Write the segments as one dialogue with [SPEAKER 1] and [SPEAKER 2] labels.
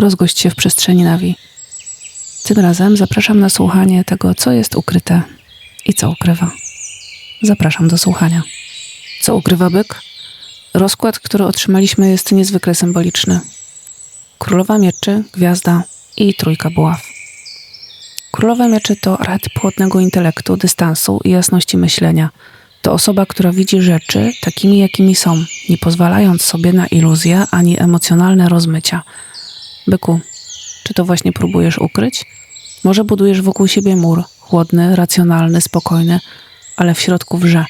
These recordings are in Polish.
[SPEAKER 1] rozgość się w przestrzeni nawi. Tym razem zapraszam na słuchanie tego, co jest ukryte i co ukrywa. Zapraszam do słuchania. Co ukrywa byk? Rozkład, który otrzymaliśmy, jest niezwykle symboliczny. Królowa mieczy, gwiazda i trójka buław. Królowa mieczy to rad płodnego intelektu, dystansu i jasności myślenia. To osoba, która widzi rzeczy takimi, jakimi są, nie pozwalając sobie na iluzje ani emocjonalne rozmycia. Byku, czy to właśnie próbujesz ukryć? Może budujesz wokół siebie mur, chłodny, racjonalny, spokojny, ale w środku wrze.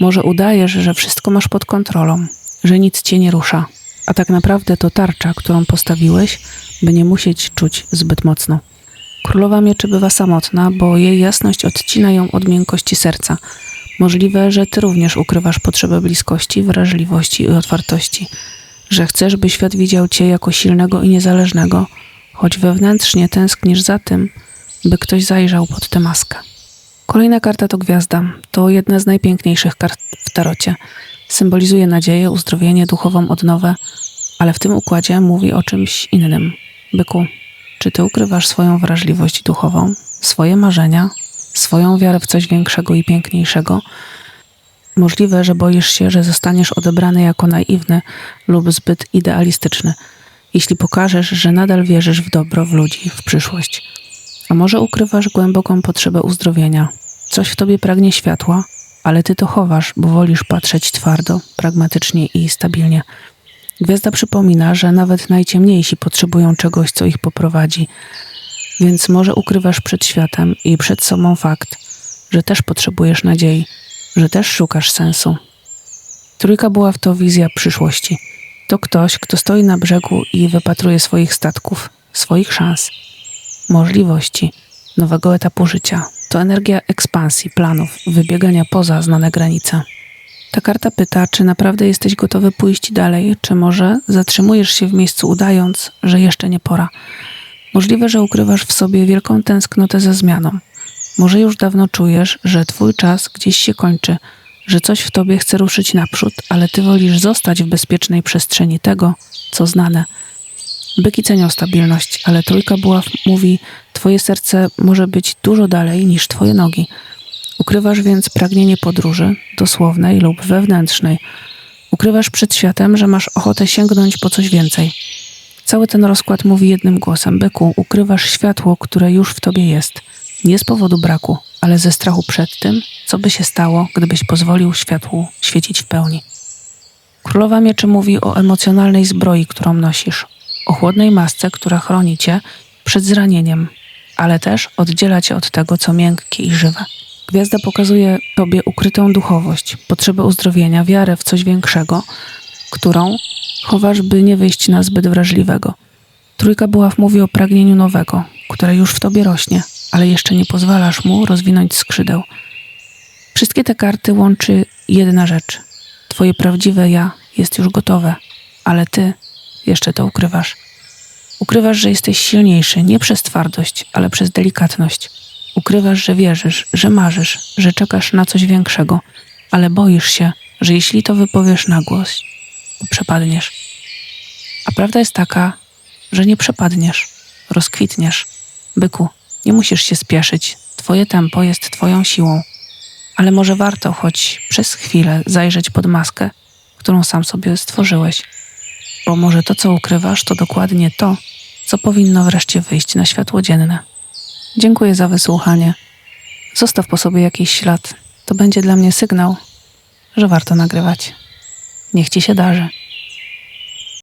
[SPEAKER 1] Może udajesz, że wszystko masz pod kontrolą, że nic cię nie rusza, a tak naprawdę to tarcza, którą postawiłeś, by nie musieć czuć zbyt mocno. Królowa mieczy bywa samotna, bo jej jasność odcina ją od miękkości serca. Możliwe, że ty również ukrywasz potrzebę bliskości, wrażliwości i otwartości, że chcesz, by świat widział cię jako silnego i niezależnego, choć wewnętrznie tęsknisz za tym, by ktoś zajrzał pod tę maskę. Kolejna karta to gwiazda. To jedna z najpiękniejszych kart w tarocie. Symbolizuje nadzieję, uzdrowienie, duchową odnowę, ale w tym układzie mówi o czymś innym. Byku, czy ty ukrywasz swoją wrażliwość duchową, swoje marzenia, swoją wiarę w coś większego i piękniejszego? Możliwe, że boisz się, że zostaniesz odebrany jako naiwny lub zbyt idealistyczny, jeśli pokażesz, że nadal wierzysz w dobro, w ludzi, w przyszłość. A może ukrywasz głęboką potrzebę uzdrowienia? Coś w tobie pragnie światła, ale ty to chowasz, bo wolisz patrzeć twardo, pragmatycznie i stabilnie. Gwiazda przypomina, że nawet najciemniejsi potrzebują czegoś, co ich poprowadzi. Więc może ukrywasz przed światem i przed sobą fakt, że też potrzebujesz nadziei, że też szukasz sensu. Trójka była w to wizja przyszłości. To ktoś, kto stoi na brzegu i wypatruje swoich statków, swoich szans, możliwości, nowego etapu życia. To energia ekspansji, planów, wybiegania poza znane granice. Ta karta pyta, czy naprawdę jesteś gotowy pójść dalej, czy może zatrzymujesz się w miejscu, udając, że jeszcze nie pora. Możliwe, że ukrywasz w sobie wielką tęsknotę za zmianą. Może już dawno czujesz, że twój czas gdzieś się kończy, że coś w tobie chce ruszyć naprzód, ale ty wolisz zostać w bezpiecznej przestrzeni tego, co znane. Byki cenią stabilność, ale trójka buław mówi: Twoje serce może być dużo dalej niż twoje nogi. Ukrywasz więc pragnienie podróży, dosłownej lub wewnętrznej. Ukrywasz przed światem, że masz ochotę sięgnąć po coś więcej. Cały ten rozkład mówi jednym głosem: Byku, ukrywasz światło, które już w tobie jest. Nie z powodu braku, ale ze strachu przed tym, co by się stało, gdybyś pozwolił światłu świecić w pełni. Królowa Mieczy mówi o emocjonalnej zbroi, którą nosisz, o chłodnej masce, która chroni cię przed zranieniem, ale też oddziela cię od tego, co miękkie i żywe. Gwiazda pokazuje Tobie ukrytą duchowość, potrzebę uzdrowienia, wiarę w coś większego, którą chowasz, by nie wyjść na zbyt wrażliwego. Trójka buław mówi o pragnieniu nowego, które już w Tobie rośnie, ale jeszcze nie pozwalasz mu rozwinąć skrzydeł. Wszystkie te karty łączy jedna rzecz. Twoje prawdziwe ja jest już gotowe, ale Ty jeszcze to ukrywasz. Ukrywasz, że jesteś silniejszy nie przez twardość, ale przez delikatność. Ukrywasz, że wierzysz, że marzysz, że czekasz na coś większego, ale boisz się, że jeśli to wypowiesz na głos, to przepadniesz. A prawda jest taka, że nie przepadniesz, rozkwitniesz. Byku, nie musisz się spieszyć, twoje tempo jest twoją siłą. Ale może warto choć przez chwilę zajrzeć pod maskę, którą sam sobie stworzyłeś. Bo może to, co ukrywasz, to dokładnie to, co powinno wreszcie wyjść na światło dzienne. Dziękuję za wysłuchanie. Zostaw po sobie jakiś ślad. To będzie dla mnie sygnał, że warto nagrywać. Niech ci się darzy.